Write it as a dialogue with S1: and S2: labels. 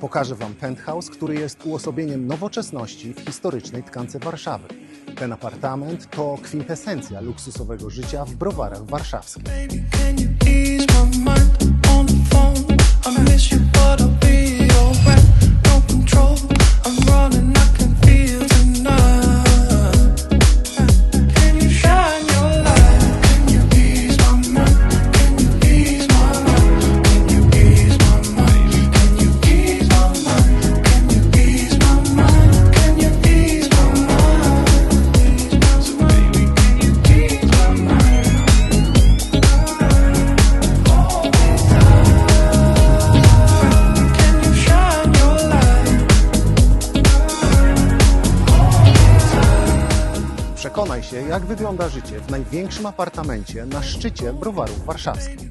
S1: Pokażę Wam penthouse, który jest uosobieniem nowoczesności w historycznej tkance Warszawy. Ten apartament to kwintesencja luksusowego życia w browarach warszawskich. Przekonaj się, jak wygląda życie w największym apartamencie na szczycie browarów warszawskich.